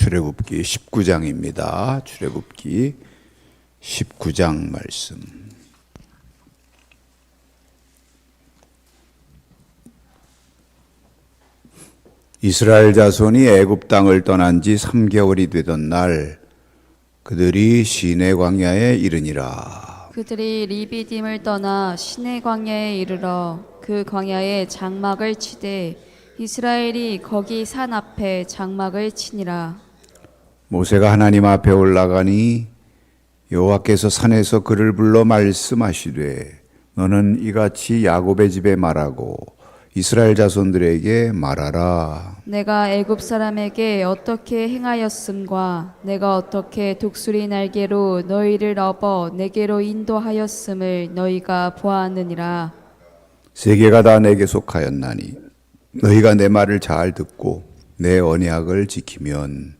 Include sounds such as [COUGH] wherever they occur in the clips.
출애굽기 19장입니다. 출애굽기 19장 말씀. 이스라엘 자손이 애굽 땅을 떠난 지 3개월이 되던 날 그들이 시내 광야에 이르니라. 그들이 리비딤을 떠나 시내 광야에 이르러 그 광야에 장막을 치되 이스라엘이 거기 산 앞에 장막을 치니라 모세가 하나님 앞에 올라가니 여호와께서 산에서 그를 불러 말씀하시되 너는 이같이 야곱의 집에 말하고 이스라엘 자손들에게 말하라. 내가 애굽 사람에게 어떻게 행하였음과 내가 어떻게 독수리 날개로 너희를 업어 내게로 인도하였음을 너희가 보았느니라. 세계가 다 내게 속하였나니 너희가 내 말을 잘 듣고 내 언약을 지키면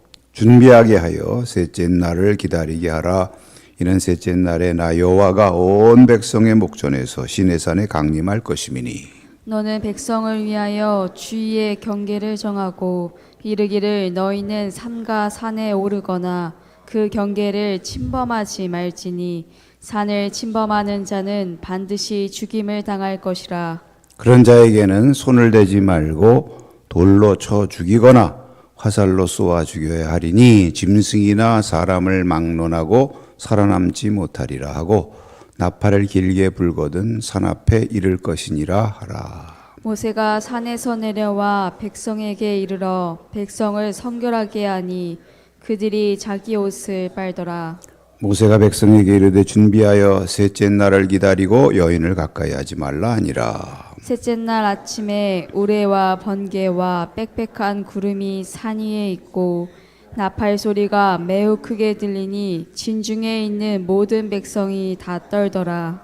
준비하게 하여 셋째 날을 기다리게 하라. 이는 셋째 날에 나 여호와가 온 백성의 목전에서 시내산에 강림할 것임이니. 너는 백성을 위하여 주의의 경계를 정하고 이르기를 너희는 산과 산에 오르거나 그 경계를 침범하지 말지니 산을 침범하는 자는 반드시 죽임을 당할 것이라. 그런 자에게는 손을 대지 말고 돌로 쳐 죽이거나 화살로 쏘아 죽여야 하리니 짐승이나 사람을 막론하고 살아남지 못하리라 하고 나팔을 길게 불거든 산 앞에 이를 것이니라 하라. 모세가 산에서 내려와 백성에게 이르러 백성을 성결하게 하니 그들이 자기 옷을 빨더라 모세가 백성에게 이르되 준비하여 셋째 날을 기다리고 여인을 가까이 하지 말라 하니라. 셋째 날 아침에 우레와 번개와 빽빽한 구름이 산 위에 있고 나팔 소리가 매우 크게 들리니 진중에 있는 모든 백성이 다 떨더라.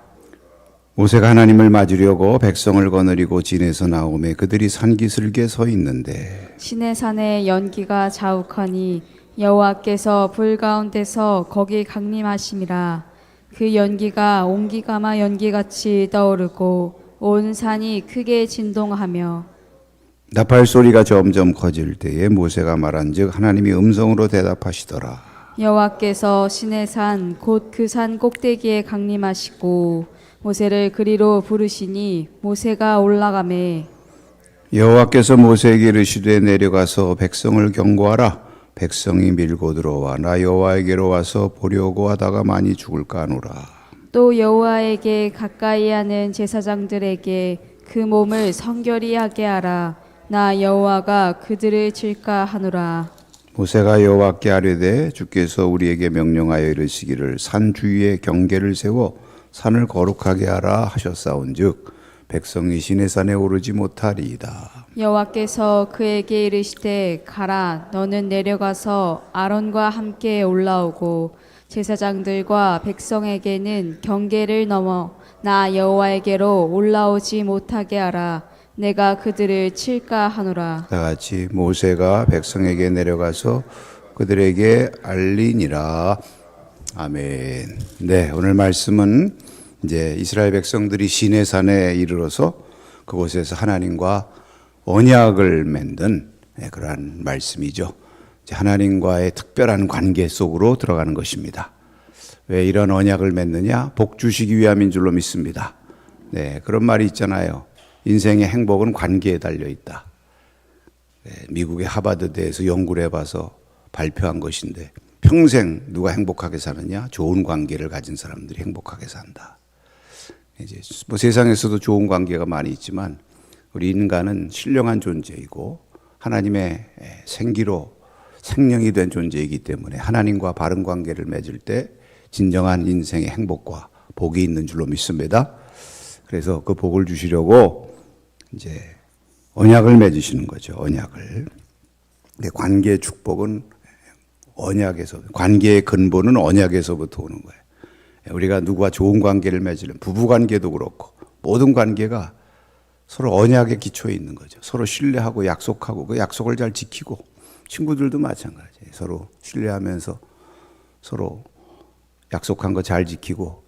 모세가 하나님을 맞으려고 백성을 거느리고 진에서 나오매 그들이 산기슭에 서 있는데 신의 산에 연기가 자욱하니 여호와께서 불 가운데서 거기 강림하심이라. 그 연기가 옹기가마 연기같이 떠오르고 온 산이 크게 진동하며 나팔 소리가 점점 커질 때에 모세가 말한즉 하나님이 음성으로 대답하시더라. 여호와께서 신의 산 곧 그 산 꼭대기에 강림하시고 모세를 그리로 부르시니 모세가 올라가매 여호와께서 모세에게 이르시되 내려가서 백성을 경고하라. 백성이 밀고 들어와 나 여호와에게로 와서 보려고 하다가 많이 죽을까 하노라. 또 여호와에게 가까이 하는 제사장들에게 그 몸을 성결히 하게 하라 나 여호와가 그들을 칠까 하노라 모세가 여호와께 아뢰되 주께서 우리에게 명령하여 이르시기를 산 주위에 경계를 세워 산을 거룩하게 하라 하셨사온즉 백성이 시내 산에 오르지 못하리이다. 여호와께서 그에게 이르시되 가라 너는 내려가서 아론과 함께 올라오고 제사장들과 백성에게는 경계를 넘어 나 여호와에게로 올라오지 못하게 하라 내가 그들을 칠까 하노라 다 같이 모세가 백성에게 내려가서 그들에게 알리니라. 아멘. 네, 오늘 말씀은 이제 이스라엘 백성들이 시내산에 이르러서 그곳에서 하나님과 언약을 맺는 네, 그러한 말씀이죠. 하나님과의 특별한 관계 속으로 들어가는 것입니다. 왜 이런 언약을 맺느냐? 복 주시기 위함인 줄로 믿습니다. 네, 그런 말이 있잖아요. 인생의 행복은 관계에 달려 있다. 네, 미국의 하버드대에서 연구를 해봐서 발표한 것인데 평생 누가 행복하게 사느냐? 좋은 관계를 가진 사람들이 행복하게 산다. 이제 뭐 세상에서도 좋은 관계가 많이 있지만 우리 인간은 신령한 존재이고 하나님의 생기로 생명이 된 존재이기 때문에 하나님과 바른 관계를 맺을 때 진정한 인생의 행복과 복이 있는 줄로 믿습니다. 그래서 그 복을 주시려고 이제 언약을 맺으시는 거죠. 언약을. 근데 관계의 축복은 언약에서 관계의 근본은 언약에서부터 오는 거예요. 우리가 누구와 좋은 관계를 맺으면 부부 관계도 그렇고 모든 관계가 서로 언약의 기초에 있는 거죠. 서로 신뢰하고 약속하고 그 약속을 잘 지키고 친구들도 마찬가지예요. 서로 신뢰하면서 서로 약속한 거 잘 지키고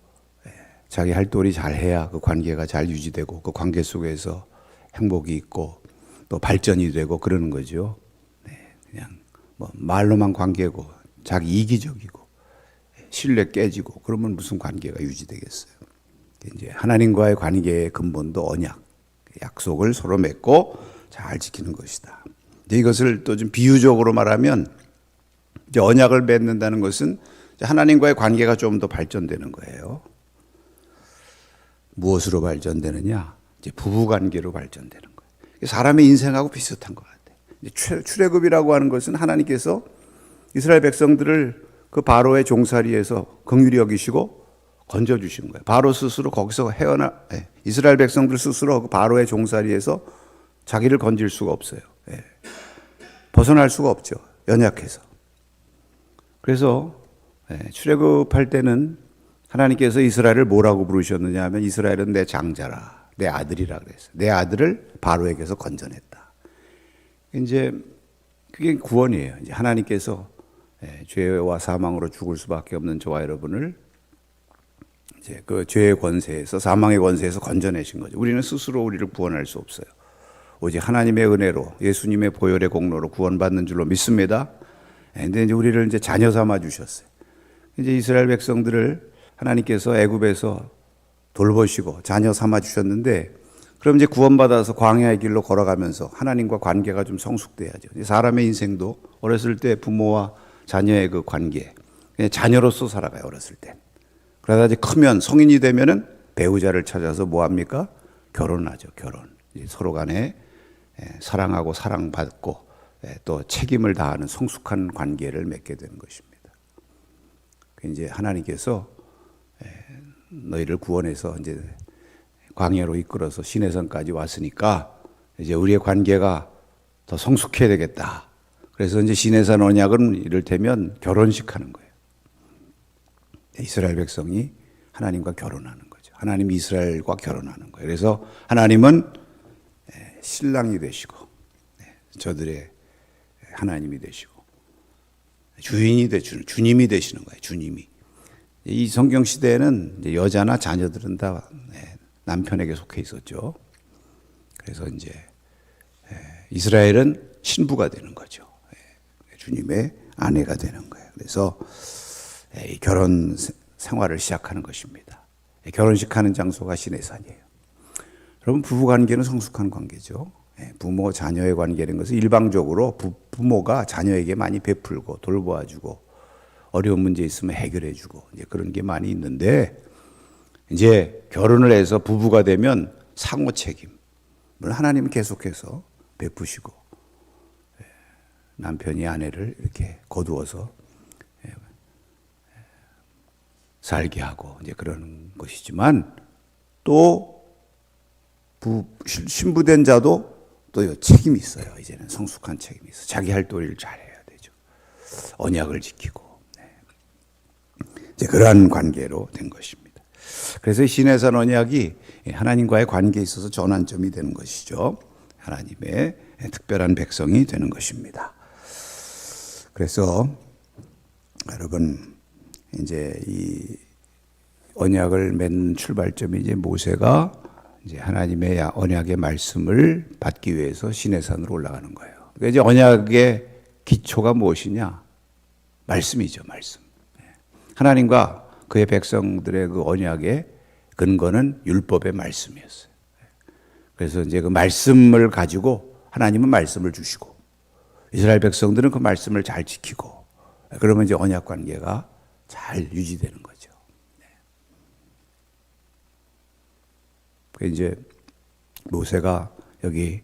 예, 자기 할 도리 잘 해야 그 관계가 잘 유지되고 그 관계 속에서 행복이 있고 또 발전이 되고 그러는 거죠. 네, 그냥 뭐 말로만 관계고 자기 이기적이고 예, 신뢰 깨지고 그러면 무슨 관계가 유지되겠어요. 이제 하나님과의 관계의 근본도 언약, 약속을 서로 맺고 잘 지키는 것이다. 이것을 또 좀 비유적으로 말하면 이제 언약을 맺는다는 것은 하나님과의 관계가 좀 더 발전되는 거예요. 무엇으로 발전되느냐? 이제 부부 관계로 발전되는 거예요. 사람의 인생하고 비슷한 것 같아요. 출애굽이라고 하는 것은 하나님께서 이스라엘 백성들을 그 바로의 종살이에서 긍휼히 여기시고 건져 주신 거예요. 바로 스스로 거기서 헤어나 예, 이스라엘 백성들 스스로 그 바로의 종살이에서 자기를 건질 수가 없어요. 예. 벗어날 수가 없죠. 연약해서. 그래서 예, 출애굽할 때는 하나님께서 이스라엘을 뭐라고 부르셨느냐 하면 이스라엘은 내 장자라, 내 아들이라 그랬어요. 내 아들을 바로에게서 건져냈다. 이제 그게 구원이에요. 이제 하나님께서 예, 죄와 사망으로 죽을 수밖에 없는 저와 여러분을 이제 그 죄의 권세에서 사망의 권세에서 건져내신 거죠. 우리는 스스로 우리를 구원할 수 없어요. 오직 하나님의 은혜로 예수님의 보혈의 공로로 구원받는 줄로 믿습니다. 근데 이제 우리를 이제 자녀 삼아 주셨어요. 이제 이스라엘 백성들을 하나님께서 애굽에서 돌보시고 자녀 삼아 주셨는데 그럼 이제 구원받아서 광야의 길로 걸어가면서 하나님과 관계가 좀 성숙돼야죠. 사람의 인생도 어렸을 때 부모와 자녀의 그 관계, 자녀로서 살아가요 어렸을 때. 그러다 이제 크면 성인이 되면은 배우자를 찾아서 뭐 합니까? 결혼하죠. 결혼. 서로 간에 예, 사랑하고 사랑받고 예, 또 책임을 다하는 성숙한 관계를 맺게 되는 것입니다. 그 이제 하나님께서 예, 너희를 구원해서 이제 광야로 이끌어서 시내산까지 왔으니까 이제 우리의 관계가 더 성숙해야 되겠다. 그래서 이제 시내산 언약은 이를테면 결혼식 하는 거예요. 이스라엘 백성이 하나님과 결혼하는 거죠. 하나님 이스라엘과 결혼하는 거예요. 그래서 하나님은 예, 신랑이 되시고 예, 저들의 하나님이 되시고 주인이 되시는 주님이 되시는 거예요. 주님이 이 성경 시대에는 여자나 자녀들은 다 예, 남편에게 속해 있었죠. 그래서 이제 예, 이스라엘은 신부가 되는 거죠. 예, 주님의 아내가 되는 거예요. 그래서 예, 이 결혼 세- 생활을 시작하는 것입니다. 예, 결혼식 하는 장소가 시내산이에요. 여러분 부부 관계는 성숙한 관계죠. 예, 부모 자녀의 관계라는 것은 일방적으로 부, 부모가 자녀에게 많이 베풀고 돌보아주고 어려운 문제 있으면 해결해주고 이제 그런 게 많이 있는데 이제 결혼을 해서 부부가 되면 상호 책임. 물 하나님은 계속해서 베푸시고 예, 남편이 아내를 이렇게 거두어서 예, 살게 하고 이제 그러는 것이지만 또 부, 신- 신부된 자도 또 책임이 있어요. 이제는 성숙한 책임이 있어. 자기 할 도리를 잘해야 되죠. 언약을 지키고 네. 이제 그러한 관계로 된 것입니다. 그래서 신해산 언약이 하나님과의 관계에 있어서 전환점이 되는 것이죠. 하나님의 특별한 백성이 되는 것입니다. 그래서 여러분 이제 이 언약을 맺는 출발점이 이제 모세가 이제 하나님의 야- 언약의 말씀을 받기 위해서 시내산으로 올라가는 거예요. 그러니까 이제 언약의 기초가 무엇이냐? 말씀이죠, 말씀. 예. 하나님과 그의 백성들의 그 언약의 근거는 율법의 말씀이었어요. 예. 그래서 이제 그 말씀을 가지고 하나님은 말씀을 주시고 이스라엘 백성들은 그 말씀을 잘 지키고 그러면 이제 언약 관계가 잘 유지되는. 네. 그 이제 모세가 여기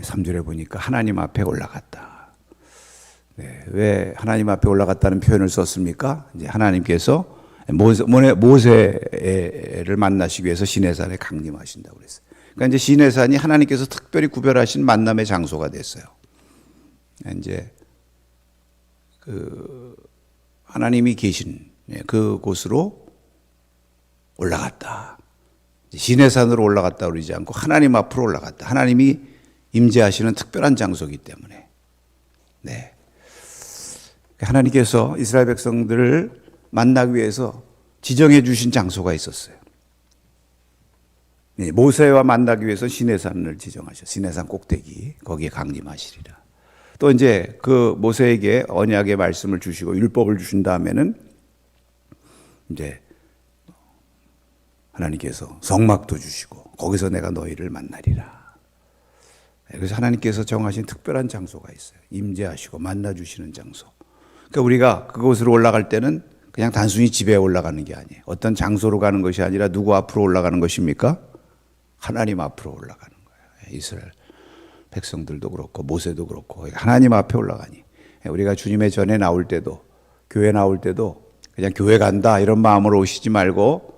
3절에 보니까 하나님 앞에 올라갔다. 네, 왜 하나님 앞에 올라갔다는 표현을 썼습니까? 이제 하나님께서 모세, 모세를 만나시기 위해서 시내산에 강림하신다고 그랬어요. 그러니까 이제 시내산이 하나님께서 특별히 구별하신 만남의 장소가 됐어요. 이제 그 하나님이 계신 예, 그곳으로 올라갔다. 시내산으로 올라갔다 그러지 않고 하나님 앞으로 올라갔다. 하나님이 임재하시는 특별한 장소이기 때문에. 네. 하나님께서 이스라엘 백성들을 만나기 위해서 지정해 주신 장소가 있었어요. 네, 모세와 만나기 위해서 시내산을 지정하셨어요. 시내산 꼭대기 거기에 강림하시리라. 또 이제 그 모세에게 언약의 말씀을 주시고 율법을 주신 다음에는 이제 하나님께서 성막도 주시고 거기서 내가 너희를 만나리라. 그래서 하나님께서 정하신 특별한 장소가 있어요. 임재하시고 만나 주시는 장소. 그러니까 우리가 그곳으로 올라갈 때는 그냥 단순히 집에 올라가는 게 아니에요. 어떤 장소로 가는 것이 아니라 누구 앞으로 올라가는 것입니까? 하나님 앞으로 올라가는 거예요. 이스라엘 백성들도 그렇고 모세도 그렇고 하나님 앞에 올라가니 우리가 주님의 전에 나올 때도 교회 나올 때도 그냥 교회 간다 이런 마음으로 오시지 말고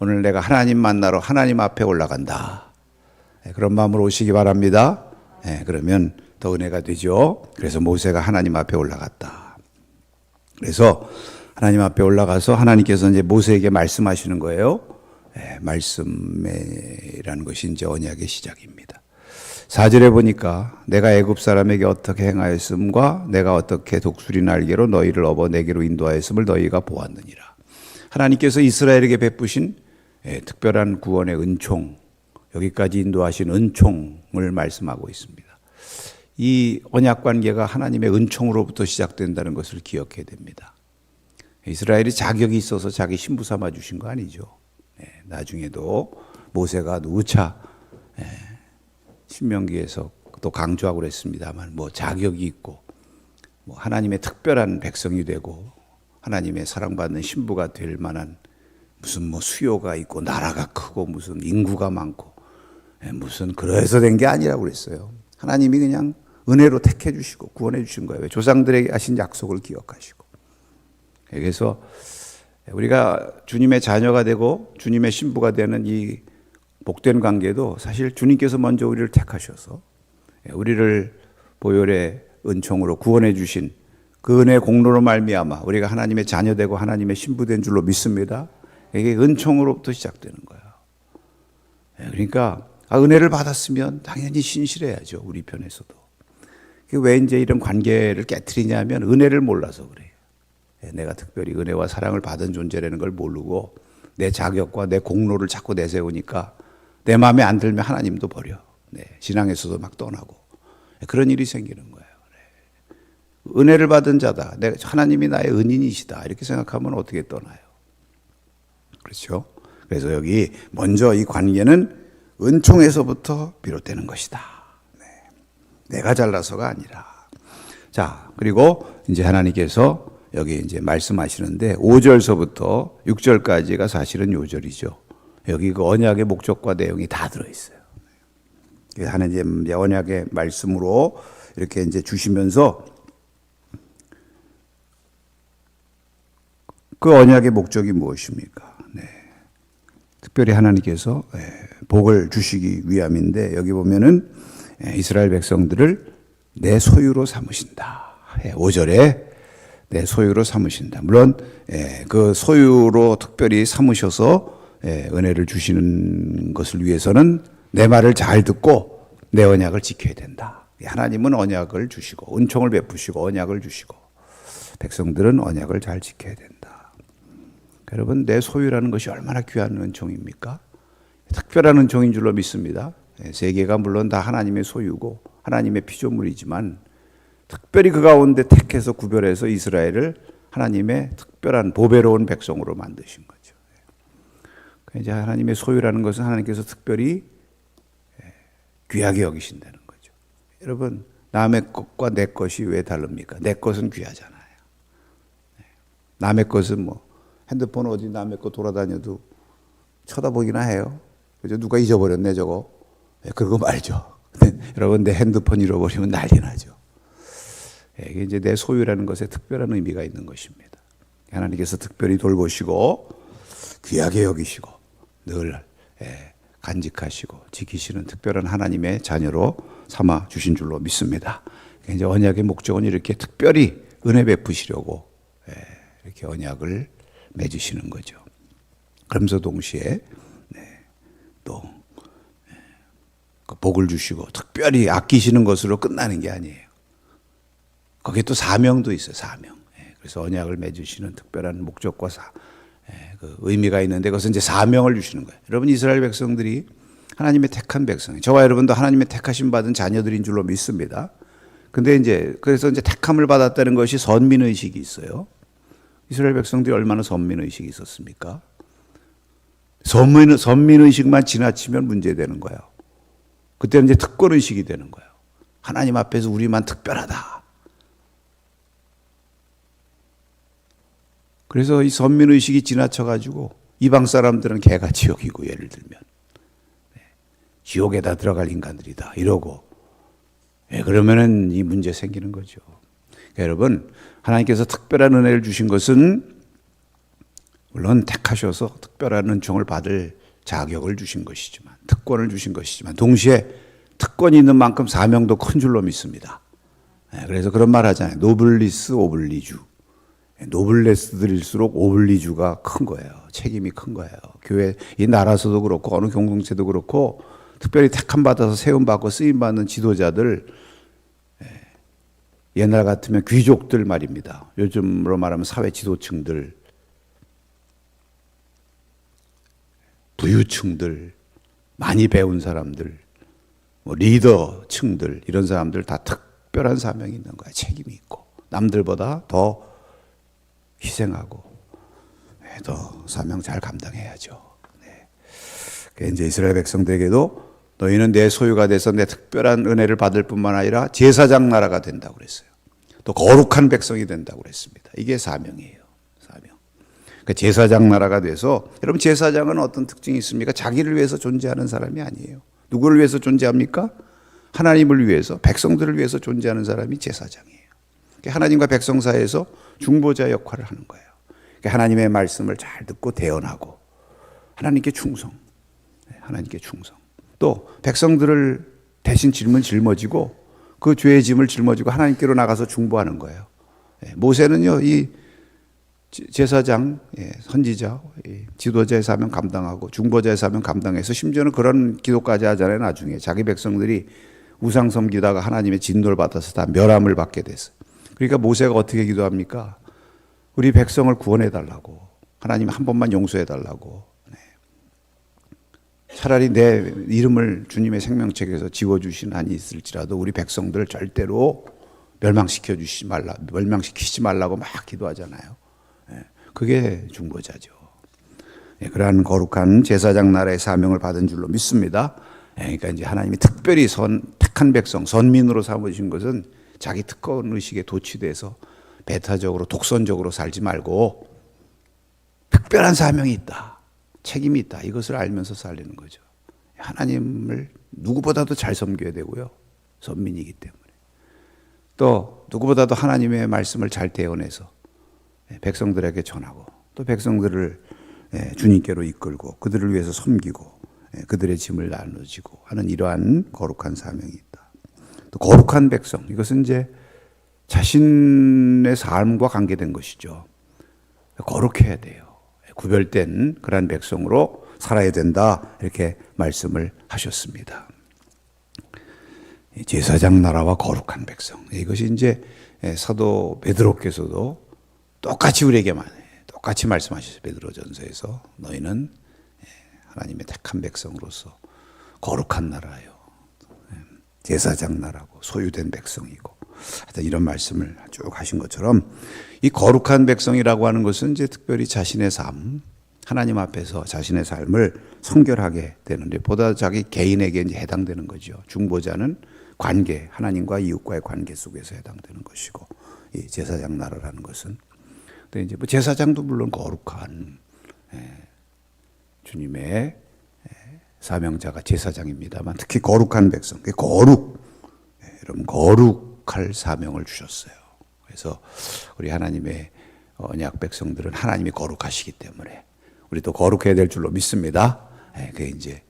오늘 내가 하나님 만나러 하나님 앞에 올라간다. 네, 그런 마음으로 오시기 바랍니다. 네, 그러면 더 은혜가 되죠. 그래서 모세가 하나님 앞에 올라갔다. 그래서 하나님 앞에 올라가서 하나님께서 이제 모세에게 말씀하시는 거예요. 네, 말씀이라는 것이 이제 언약의 시작입니다. 4절에 보니까 내가 애굽 사람에게 어떻게 행하였음과 내가 어떻게 독수리 날개로 너희를 업어 내게로 인도하였음을 너희가 보았느니라. 하나님께서 이스라엘에게 베푸신 예, 특별한 구원의 은총, 여기까지 인도하신 은총을 말씀하고 있습니다. 이 언약 관계가 하나님의 은총으로부터 시작된다는 것을 기억해야 됩니다. 이스라엘이 자격이 있어서 자기 신부 삼아 주신 거 아니죠. 네, 나중에도 모세가 누차 예, 신명기에서 또 강조하고 그랬습니다만 뭐 자격이 있고 뭐 하나님의 특별한 백성이 되고 하나님의 사랑받는 신부가 될 만한 무슨 뭐 수요가 있고 나라가 크고 무슨 인구가 많고 예, 무슨 그래서 된 게 아니라고 그랬어요. 하나님이 그냥 은혜로 택해 주시고 구원해 주신 거예요. 조상들에게 하신 약속을 기억하시고. 그래서 우리가 주님의 자녀가 되고 주님의 신부가 되는 이 복된 관계도 사실 주님께서 먼저 우리를 택하셔서 우리를 보혈의 은총으로 구원해 주신 그 은혜 공로로 말미암아 우리가 하나님의 자녀 되고 하나님의 신부 된 줄로 믿습니다. 이게 은총으로부터 시작되는 거예요. 그러니까 아, 은혜를 받았으면 당연히 신실해야죠. 우리 편에서도. 왜 이제 이런 관계를 깨뜨리냐면 은혜를 몰라서 그래요. 내가 특별히 은혜와 사랑을 받은 존재라는 걸 모르고 내 자격과 내 공로를 자꾸 내세우니까 내 마음에 안 들면 하나님도 버려. 네, 신앙에서도 막 떠나고 그런 일이 생기는 거예요. 네. 은혜를 받은 자다. 하나님이 나의 은인이시다. 이렇게 생각하면 어떻게 떠나요? 그렇죠? 그래서 여기 먼저 이 관계는 은총에서부터 비롯되는 것이다. 네. 내가 잘나서가 아니라. 자, 그리고 이제 하나님께서 여기 이제 말씀하시는데 5절서부터 6절까지가 사실은 요절이죠. 여기 그 언약의 목적과 내용이 다 들어있어요. 하나님 이제 언약의 말씀으로 이렇게 이제 주시면서 그 언약의 목적이 무엇입니까? 네. 특별히 하나님께서 예, 복을 주시기 위함인데 여기 보면은 예, 이스라엘 백성들을 내 소유로 삼으신다. 5절에 내 소유로 삼으신다. 물론 예, 그 소유로 특별히 삼으셔서 은혜를 주시는 것을 위해서는 내 말을 잘 듣고 내 언약을 지켜야 된다. 하나님은 언약을 주시고 은총을 베푸시고 언약을 주시고 백성들은 언약을 잘 지켜야 된다. 여러분 내 소유라는 것이 얼마나 귀한 은총입니까? 특별한 은총인 줄로 믿습니다. 세계가 물론 다 하나님의 소유고 하나님의 피조물이지만 특별히 그 가운데 택해서 구별해서 이스라엘을 하나님의 특별한 보배로운 백성으로 만드신 거죠. 이제 하나님의 소유라는 것은 하나님께서 특별히 귀하게 여기신다는 거죠. 여러분 남의 것과 내 것이 왜 다릅니까? 내 것은 귀하잖아요. 네. 남의 것은 뭐 핸드폰 어디 남의 거 돌아다녀도 쳐다보기나 해요. 그죠? 누가 잊어버렸네 저거. 예, 그러고 말죠. [LAUGHS] 여러분 내 핸드폰 잃어버리면 난리 나죠. 예, 이게 이제 내 소유라는 것에 특별한 의미가 있는 것입니다. 하나님께서 특별히 돌보시고 귀하게 여기시고 늘 예, 간직하시고 지키시는 특별한 하나님의 자녀로 삼아 주신 줄로 믿습니다. 이제 언약의 목적은 이렇게 특별히 은혜 베푸시려고 예, 이렇게 언약을 맺으시는 거죠. 그러면서 동시에 네, 또 예, 그 복을 주시고 특별히 아끼시는 것으로 끝나는 게 아니에요. 거기에 또 사명도 있어요. 사명. 예, 그래서 언약을 맺으시는 특별한 목적과 사, 예, 그 의미가 있는데 그것은 이제 사명을 주시는 거예요. 여러분 이스라엘 백성들이 하나님의 택한 백성이 저와 여러분도 하나님의 택하심 받은 자녀들인 줄로 믿습니다. 근데 이제 그래서 이제 택함을 받았다는 것이 선민 의식이 있어요. 이스라엘 백성들이 얼마나 선민 의식이 있었습니까? 선민 선민 의식만 지나치면 문제되는 거예요. 그때는 이제 특권 의식이 되는 거예요. 하나님 앞에서 우리만 특별하다. 그래서 이 선민 의식이 지나쳐 가지고 이방 사람들은 개같이 여기고 예를 들면 네. 지옥에다 들어갈 인간들이다 이러고 예, 그러면은 이 문제 생기는 거죠. 그러니까 여러분 하나님께서 특별한 은혜를 주신 것은 물론 택하셔서 특별한 은총을 받을 자격을 주신 것이지만 특권을 주신 것이지만 동시에 특권이 있는 만큼 사명도 큰 줄로 믿습니다. 예, 그래서 그런 말 하잖아요. 노블리스 오블리주. 노블레스들일수록 오블리주가 큰 거예요. 책임이 큰 거예요. 교회 이 나라서도 그렇고 어느 공동체도 그렇고 특별히 택함 받아서 세움 받고 쓰임 받는 지도자들 예, 옛날 같으면 귀족들 말입니다. 요즘으로 말하면 사회 지도층들 부유층들 많이 배운 사람들 뭐 리더층들 이런 사람들 다 특별한 사명이 있는 거야. 책임이 있고 남들보다 더 희생하고 네, 더 사명 잘 감당해야죠. 네. 이제 이스라엘 백성들에게도 너희는 내 소유가 돼서 내 특별한 은혜를 받을 뿐만 아니라 제사장 나라가 된다고 그랬어요. 또 거룩한 백성이 된다고 그랬습니다. 이게 사명이에요. 사명. 그러니까 제사장 나라가 돼서 여러분 제사장은 어떤 특징이 있습니까? 자기를 위해서 존재하는 사람이 아니에요. 누구를 위해서 존재합니까? 하나님을 위해서 백성들을 위해서 존재하는 사람이 제사장이에요. 그러니까 하나님과 백성 사이에서 중보자 역할을 하는 거예요. 그러니까 하나님의 말씀을 잘 듣고 대언하고 하나님께 충성, 네, 하나님께 충성. 또 백성들을 대신 질문 짊어지고 그 죄의 짐을 짊어지고 하나님께로 나가서 중보하는 거예요. 예, 모세는요 이 제사장, 예, 선지자, 지도자의 사명 감당하고 중보자의 사명 감당해서 심지어는 그런 기도까지 하잖아요. 나중에 자기 백성들이 우상 섬기다가 하나님의 진노를 받아서 다 멸함을 받게 됐어요. 그러니까 모세가 어떻게 기도합니까? 우리 백성을 구원해 달라고 하나님 한 번만 용서해 달라고. 네. 차라리 내 이름을 주님의 생명책에서 지워 주신 한이 있을지라도 우리 백성들을 절대로 멸망시켜 주시지 말라, 멸망시키지 말라고 막 기도하잖아요. 네. 그게 중보자죠. 네, 그러한 거룩한 제사장 나라의 사명을 받은 줄로 믿습니다. 네, 그러니까 이제 하나님이 특별히 선 택한 백성, 선민으로 삼으신 것은 자기 특권 의식에 도취돼서 배타적으로 독선적으로 살지 말고 특별한 사명이 있다. 책임이 있다. 이것을 알면서 살리는 거죠. 하나님을 누구보다도 잘 섬겨야 되고요. 선민이기 때문에. 또 누구보다도 하나님의 말씀을 잘 대언해서 백성들에게 전하고 또 백성들을 예, 주님께로 이끌고 그들을 위해서 섬기고 예, 그들의 짐을 나눠지고 하는 이러한 거룩한 사명이 있다. 또 거룩한 백성 이것은 이제 자신의 삶과 관계된 것이죠. 거룩해야 돼요. 구별된 그러한 백성으로 살아야 된다 이렇게 말씀을 하셨습니다. 제사장 나라와 거룩한 백성 이것이 이제 사도 베드로께서도 똑같이 우리에게 만 똑같이 말씀하셨어요. 베드로전서에서 너희는 하나님의 택한 백성으로서 거룩한 나라요. 제사장 나라고 소유된 백성이고 하여튼 이런 말씀을 쭉 하신 것처럼 이 거룩한 백성이라고 하는 것은 이제 특별히 자신의 삶 하나님 앞에서 자신의 삶을 성결하게 되는데 보다 자기 개인에게 이제 해당되는 거죠. 중보자는 관계, 하나님과 이웃과의 관계 속에서 해당되는 것이고, 이 제사장 나라라는 것은. 근데 이제 뭐 제사장도 물론 거룩한 예, 주님의 예, 사명자가 제사장입니다만 특히 거룩한 백성, 그 거룩, 예, 여러분 거룩 할 사명을 주셨어요. 그래서 우리 하나님의 언약 백성들은 하나님이 거룩하시기 때문에 우리도 거룩해야 될 줄로 믿습니다. 예, 그게 이제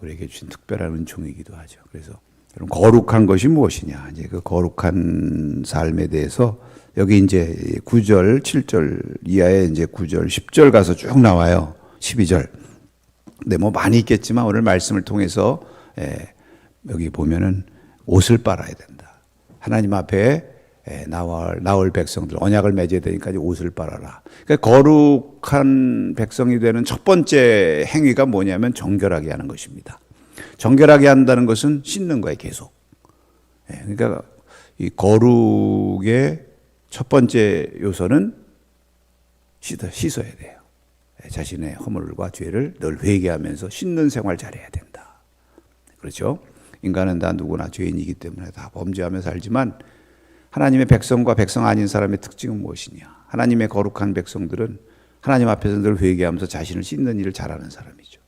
우리에게 주신 특별한 은총이기도 하죠. 그래서 여러분 거룩한 것이 무엇이냐? 이제 그 거룩한 삶에 대해서 여기 이제 9절, 7절 이하에 이제 9절, 10절 가서 쭉 나와요. 12절. 근데 뭐 많이 있겠지만 오늘 말씀을 통해서 예, 여기 보면은 옷을 빨아야 된다. 하나님 앞에 예, 나올, 나올 백성들 언약을 맺어야 되니까 옷을 빨아라. 그러니까 거룩한 백성이 되는 첫 번째 행위가 뭐냐면 정결하게 하는 것입니다. 정결하게 한다는 것은 씻는 거예요, 계속. 예, 그러니까 이 거룩의 첫 번째 요소는 씻어, 씻어야 돼요. 예, 자신의 허물과 죄를 늘 회개하면서 씻는 생활 잘해야 된다. 그렇죠? 인간은 다 누구나 죄인이기 때문에 다 범죄하며 살지만 하나님의 백성과 백성 아닌 사람의 특징은 무엇이냐? 하나님의 거룩한 백성들은 하나님 앞에서 늘 회개하면서 자신을 씻는 일을 잘하는 사람이죠.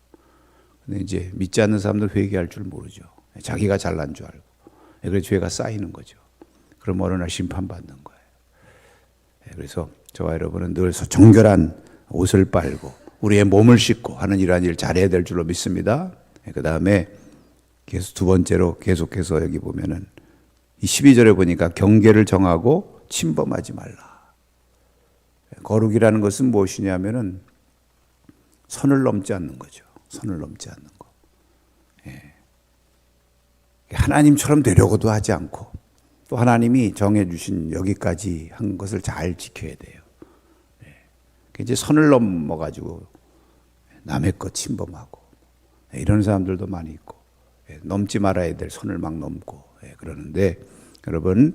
근데 이제 믿지 않는 사람들 회개할 줄 모르죠. 자기가 잘난 줄 알고. 그래서 죄가 쌓이는 거죠. 그럼 어느 날 심판받는 거예요. 그래서 저와 여러분은 늘 정결한 옷을 빨고 우리의 몸을 씻고 하는 이러한 일을 잘해야 될 줄로 믿습니다. 그 다음에 계속 두 번째로 계속해서 여기 보면은 이 12절에 보니까 경계를 정하고 침범하지 말라. 거룩이라는 것은 무엇이냐면은 선을 넘지 않는 거죠. 선을 넘지 않는 거. 예. 하나님처럼 되려고도 하지 않고 또 하나님이 정해주신 여기까지 한 것을 잘 지켜야 돼요. 예. 이제 선을 넘어가지고 남의 것 침범하고 예. 이런 사람들도 많이 있고 예. 넘지 말아야 될 선을 막 넘고 예. 그러는데 여러분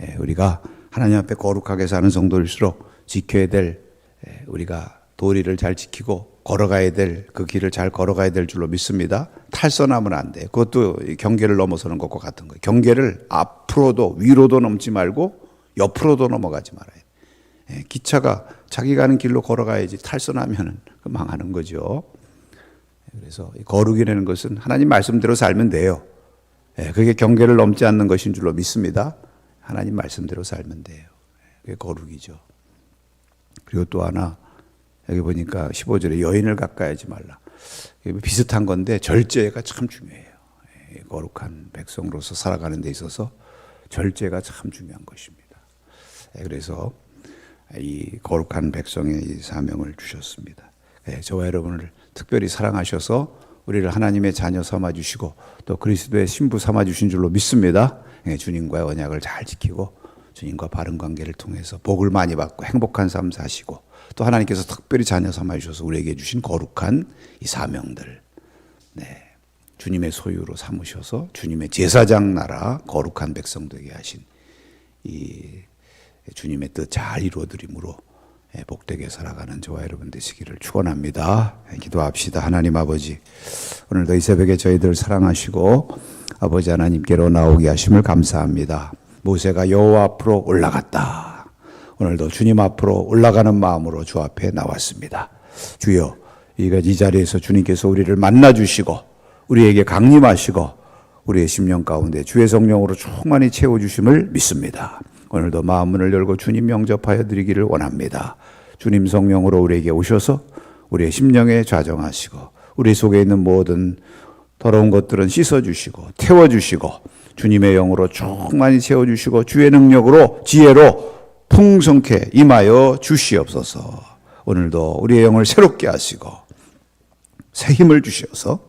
예. 우리가 하나님 앞에 거룩하게 사는 성도일수록 지켜야 될 예. 우리가 도리를 잘 지키고 걸어가야 될 그 길을 잘 걸어가야 될 줄로 믿습니다. 탈선하면 안 돼. 그것도 경계를 넘어서는 것과 같은 거예요. 경계를 앞으로도 위로도 넘지 말고 옆으로도 넘어가지 말아야 돼. 예, 기차가 자기 가는 길로 걸어가야지 탈선하면은 망하는 거죠. 그래서 거룩이라는 것은 하나님 말씀대로 살면 돼요. 예, 그게 경계를 넘지 않는 것인 줄로 믿습니다. 하나님 말씀대로 살면 돼요. 예, 그게 거룩이죠. 그리고 또 하나 여기 보니까 15절에 여인을 가까이 하지 말라. 비슷한 건데 절제가 참 중요해요. 예, 거룩한 백성으로서 살아가는 데 있어서 절제가 참 중요한 것입니다. 예, 그래서 이 거룩한 백성의 이 사명을 주셨습니다. 예, 저와 여러분을 특별히 사랑하셔서 우리를 하나님의 자녀 삼아 주시고 또 그리스도의 신부 삼아 주신 줄로 믿습니다. 주님과의 언약을 잘 지키고 주님과 바른 관계를 통해서 복을 많이 받고 행복한 삶 사시고 또 하나님께서 특별히 자녀 삼아 주셔서 우리에게 주신 거룩한 이 사명들, 네. 주님의 소유로 삼으셔서 주님의 제사장 나라 거룩한 백성 되게 하신 이 주님의 뜻 잘 이루어 드림으로 예, 복되게 살아가는 저와 여러분 되시기를 축원합니다. 예, 기도합시다. 하나님 아버지, 오늘도 이 새벽에 저희들 사랑하시고 아버지 하나님께로 나오게 하심을 감사합니다. 모세가 여호와 앞으로 올라갔다. 오늘도 주님 앞으로 올라가는 마음으로 주 앞에 나왔습니다. 주여, 이가 이 자리에서 주님께서 우리를 만나 주시고 우리에게 강림하시고 우리의 심령 가운데 주의 성령으로 충만히 채워 주심을 믿습니다. 오늘도 마음 문을 열고 주님 영접하여 드리기를 원합니다. 주님 성령으로 우리에게 오셔서 우리의 심령에 좌정하시고 우리 속에 있는 모든 더러운 것들은 씻어 주시고 태워 주시고 주님의 영으로 충만히 채워 주시고 주의 능력으로 지혜로 풍성케 임하여 주시옵소서. 오늘도 우리의 영을 새롭게 하시고 새 힘을 주셔서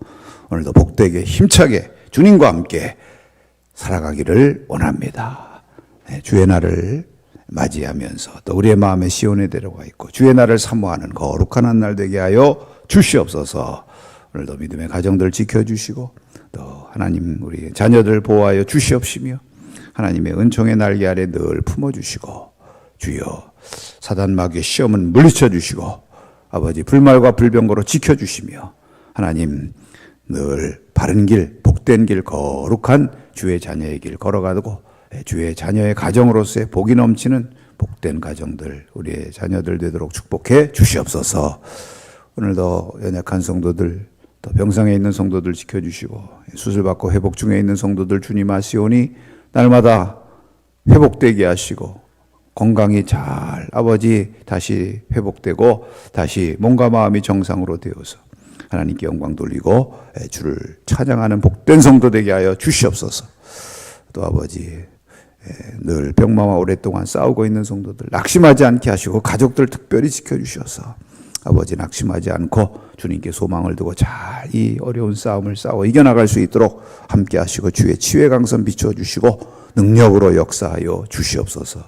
오늘도 복되게 힘차게 주님과 함께 살아가기를 원합니다. 네, 주의 날을 맞이하면서 또 우리의 마음에 시온에 데려가 있고 주의 날을 사모하는 거룩한 한날 되게 하여 주시옵소서. 오늘도 믿음의 가정들 지켜주시고 또 하나님 우리 자녀들 보호하여 주시옵시며 하나님의 은총의 날개 아래 늘 품어주시고 주여 사단 마귀의 시험은 물리쳐 주시고 아버지 불말과 불병거로 지켜주시며 하나님 늘 바른 길, 복된 길, 거룩한 주의 자녀의 길 걸어가고 예, 주의 자녀의 가정으로서의 복이 넘치는 복된 가정들 우리의 자녀들 되도록 축복해 주시옵소서. 오늘도 연약한 성도들 또 병상에 있는 성도들 지켜주시고 수술 받고 회복 중에 있는 성도들 주님 아시오니 날마다 회복되게 하시고 건강이 잘 아버지 다시 회복되고 다시 몸과 마음이 정상으로 되어서 하나님께 영광 돌리고 예, 주를 찬양하는 복된 성도 되게 하여 주시옵소서. 또 아버지 예, 늘 병마와 오랫동안 싸우고 있는 성도들 낙심하지 않게 하시고 가족들 특별히 지켜주셔서 아버지 낙심하지 않고 주님께 소망을 두고 잘 이 어려운 싸움을 싸워 이겨나갈 수 있도록 함께 하시고 주의 치유의 강선 비춰주시고 능력으로 역사하여 주시옵소서.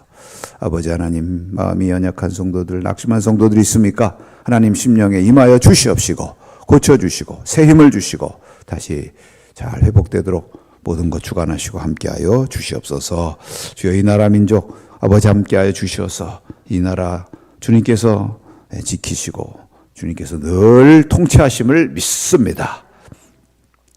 아버지 하나님 마음이 연약한 성도들 낙심한 성도들이 있습니까? 하나님 심령에 임하여 주시옵시고 고쳐주시고 새 힘을 주시고 다시 잘 회복되도록 모든 것 주관하시고 함께하여 주시옵소서. 주여 이 나라 민족 아버지 함께하여 주셔서 이 나라 주님께서 지키시고 주님께서 늘 통치하심을 믿습니다.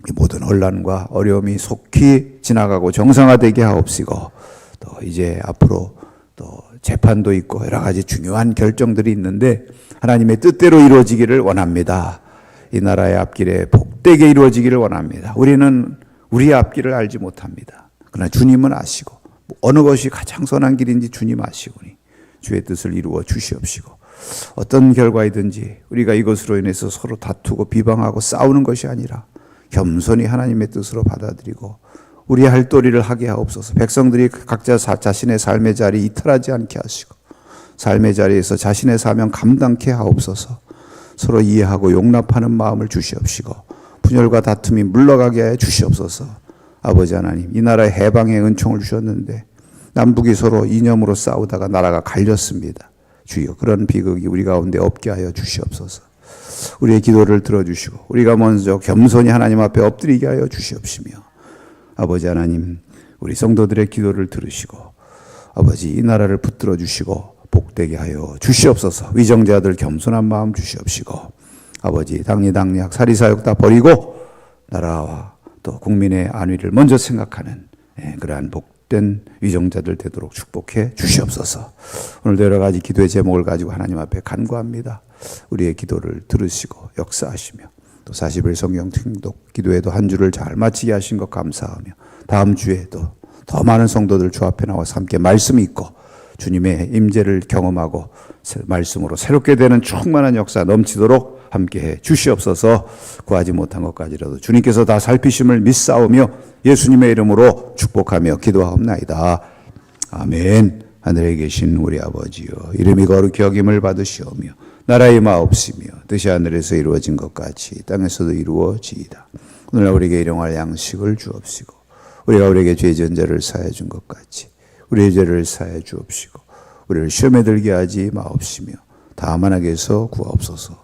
이 모든 혼란과 어려움이 속히 지나가고 정상화되게 하옵시고 또 이제 앞으로 또 재판도 있고 여러 가지 중요한 결정들이 있는데 하나님의 뜻대로 이루어지기를 원합니다. 이 나라의 앞길에 복되게 이루어지기를 원합니다. 우리는 우리의 앞길을 알지 못합니다. 그러나 주님은 아시고 어느 것이 가장 선한 길인지 주님 아시오니 주의 뜻을 이루어 주시옵시고 어떤 결과이든지 우리가 이것으로 인해서 서로 다투고 비방하고 싸우는 것이 아니라 겸손히 하나님의 뜻으로 받아들이고 우리 할 도리를 하게 하옵소서. 백성들이 각자 사- 자신의 삶의 자리 이탈하지 않게 하시고 삶의 자리에서 자신의 사명 감당케 하옵소서. 서로 이해하고 용납하는 마음을 주시옵시고 분열과 다툼이 물러가게 해 주시옵소서. 아버지 하나님, 이 나라에 해방의 은총을 주셨는데 남북이 서로 이념으로 싸우다가 나라가 갈렸습니다. 주여 그런 비극이 우리 가운데 없게 하여 주시옵소서. 우리의 기도를 들어주시고 우리가 먼저 겸손히 하나님 앞에 엎드리게 하여 주시옵시며 아버지 하나님 우리 성도들의 기도를 들으시고 아버지 이 나라를 붙들어 주시고 복되게 하여 주시옵소서 위정자들 겸손한 마음 주시옵시고 아버지 당리당략 사리사욕 다 버리고 나라와 또 국민의 안위를 먼저 생각하는 예, 그러한 복된 위정자들 되도록 축복해 주시옵소서. 오늘도 여러 가지 기도의 제목을 가지고 하나님 앞에 간구합니다. 우리의 기도를 들으시고 역사하시며 또 40일 성경 통독 기도에도 한 주를 잘 마치게 하신 것 감사하며 다음 주에도 더 많은 성도들 주 앞에 나와서 함께 말씀이 있고 주님의 임재를 경험하고 새- 말씀으로 새롭게 되는 충만한 역사 넘치도록 함께해 주시옵소서 구하지 못한 것까지라도 주님께서 다 살피심을 믿사오며 예수님의 이름으로 축복하며 기도하옵나이다. 아멘. 하늘에 계신 우리 아버지여 이름이 거룩히 여김을 받으시오며 나라의 마옵시며 뜻이 하늘에서 이루어진 것 같이 땅에서도 이루어지이다. 오늘 우리에게 일용할 양식을 주옵시고 우리가 우리에게 죄 전제를 사해 준 것 같이 우리의 죄를 사해 주옵시고 우리를 시험에 들게 하지 마옵시며 다만 하게서 구하옵소서